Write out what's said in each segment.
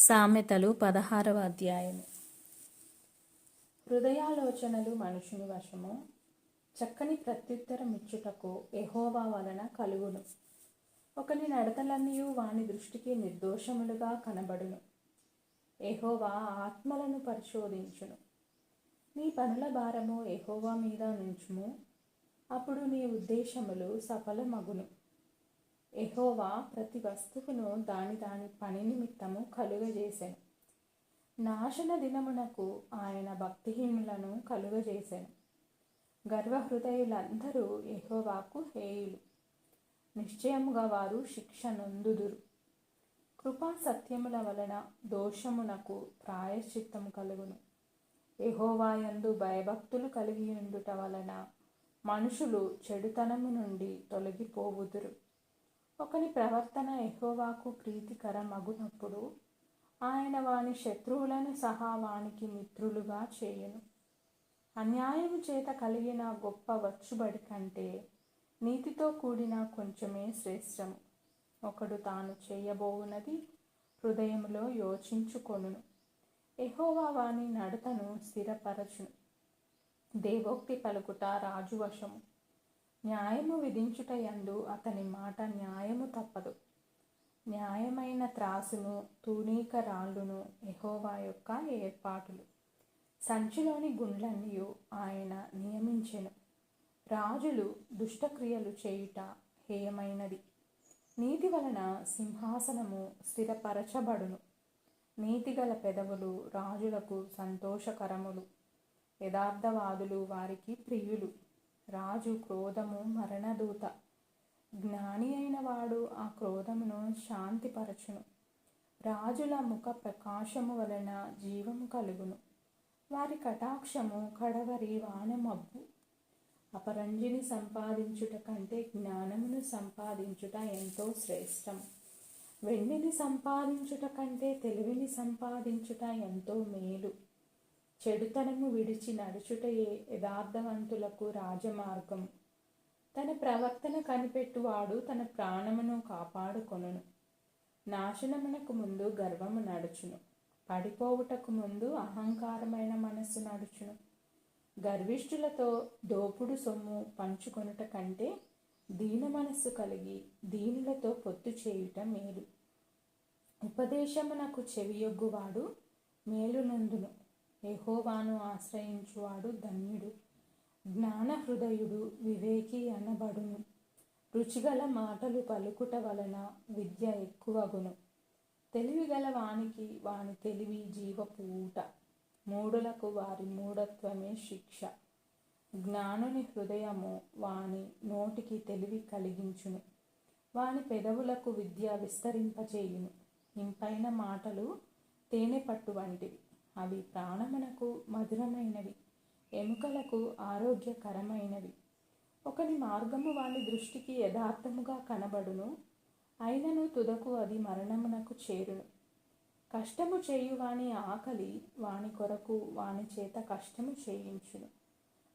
సామెతలు పదహారవ అధ్యాయము. హృదయాలోచనలు మనుషుని వశము. చక్కని ప్రత్యుత్తరం ఇచ్చుటకు ఎహోవా వలన కలుగును. ఒకని నడతలన్నీ వాని దృష్టికి నిర్దోషములుగా కనబడును. ఎహోవా ఆత్మలను పరిశోధించును. నీ పనుల భారము ఎహోవా మీద నుంచుము. అప్పుడు నీ ఉద్దేశములు సఫలమగును. ఎహోవా ప్రతి వస్తువును దాని దాని పని నిమిత్తము కలుగజేశాను నాశన దినమునకు ఆయన భక్తిహీనులను కలుగజేశాను గర్వహృదయులందరూ ఎహోవాకు హేయులు. నిశ్చయముగా వారు శిక్ష నొందుదురు. కృపా సత్యముల వలన దోషమునకు ప్రాయశ్చిత్తము కలుగును. ఎహోవాయందు భయభక్తులు కలిగి ఉండుట వలన మనుషులు చెడుతనము నుండి తొలగిపోవుదురు. ఒకని ప్రవర్తన ఎహోవాకు ప్రీతికరమగునప్పుడు ఆయన వాని శత్రువులను సహా వానికి మిత్రులుగా చేయును. అన్యాయము చేత కలిగిన గొప్ప వచ్చుబడి కంటే నీతితో కూడిన కొంచెమే శ్రేష్టము. ఒకడు తాను చేయబోవునది హృదయంలో యోచించుకొనును. ఎహోవా వాని నడతను స్థిరపరచును. దేవోక్తి పలుకుట రాజువశము న్యాయము విధించుట యందు అతని మాట న్యాయము తప్పదు. న్యాయమైన త్రాసును తూనీక రాళ్ళును ఎహోవా యొక్క ఏర్పాటులు. సంచిలోని గుండ్లన్నీ ఆయన నియమించెను. రాజులు దుష్టక్రియలు చేయుట హేయమైనది. నీతి వలన సింహాసనము స్థిరపరచబడును. నీతిగల పెదవులు రాజులకు సంతోషకరములు. యథార్థవాదులు వారికి ప్రియులు. రాజు క్రోధము మరణదూత. జ్ఞాని అయిన వాడు ఆ క్రోధమును శాంతిపరచును. రాజుల ముఖ ప్రకాశము వలన జీవము కలుగును. వారి కటాక్షము కడవరి వానమబ్బు. అపరంజిని సంపాదించుట కంటే జ్ఞానమును సంపాదించుట ఎంతో శ్రేష్టం వెండిని సంపాదించుట కంటే తెలివిని సంపాదించుట ఎంతో మేలు. చెడుతనము విడిచి నడుచుటయే యథార్థవంతులకు రాజమార్గం. తన ప్రవర్తన కనిపెట్టువాడు తన ప్రాణమును కాపాడుకొనును. నాశనమునకు ముందు గర్వము నడుచును. పడిపోవుటకు ముందు అహంకారమైన మనస్సు నడుచును. గర్విష్ఠులతో దోపుడు సొమ్ము పంచుకొనుట కంటే దీన మనస్సు కలిగి దీనులతో పొత్తు చేయుట మేలు. ఉపదేశమునకు చెవియొగ్గువాడు మేలునందును. ఎహోవాను ఆశ్రయించువాడు ధన్యుడు. జ్ఞాన హృదయుడు వివేకి అనబడును. రుచిగల మాటలు పలుకుట వలన విద్య ఎక్కువగును. తెలివిగల వానికి వాని తెలివి జీవపు ఊట మూడులకు వారి మూఢత్వమే శిక్ష. జ్ఞానుని హృదయము వాని నోటికి తెలివి కలిగించును. వాని పెదవులకు విద్య విస్తరింపచేయును. ఇంపైన మాటలు తేనె పట్టు వంటివి. అవి ప్రాణమునకు మధురమైనవి ఎముకలకు ఆరోగ్యకరమైనవి. ఒకని మార్గము వాని దృష్టికి యథార్థముగా కనబడును అయినను తుదకు అది మరణమునకు చేరును. కష్టము చేయువాని ఆకలి వాని కొరకు వాని చేత కష్టము చేయించును.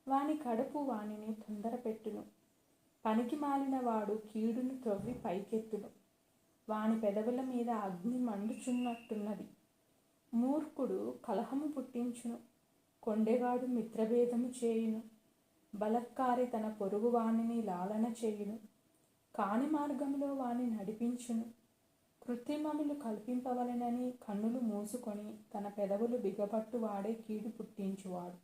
వాని కడుపు వానిని తొందరపెట్టును. పనికి మాలిన వాడు కీడును త్రవ్వి పైకెత్తును. వాని పెదవుల మీద అగ్ని మండుచున్నట్టున్నది. మూర్ఖుడు కలహము పుట్టించును కొండెగాడు మిత్రభేదము చేయును. బలత్కారి తన పొరుగు వాణిని లాలన చేయును కాని మార్గంలో వాని నడిపించును. కృత్రిమములు కల్పింపవలనని కన్నులు మూసుకొని తన పెదవులు బిగబట్టు వాడే కీడు పుట్టించువాడు.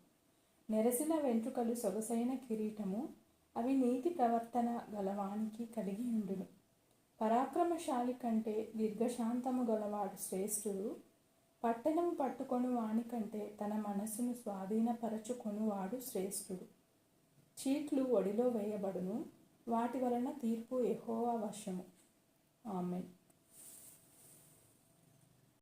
నెరసిన వెంట్రుకలు సొగసైన కిరీటము అవి నీతి ప్రవర్తన గలవానికి కలిగి ఉండును. పరాక్రమశాలి కంటే దీర్ఘశాంతము గలవాడు శ్రేష్ఠుడు పట్టణం పట్టుకొని వాని కంటే తన మనస్సును స్వాధీనపరచుకొనువాడు శ్రేష్ఠుడు. చీట్లు ఒడిలో వేయబడును వాటి వలన తీర్పు ఎహోవా వశము. ఆమెన్.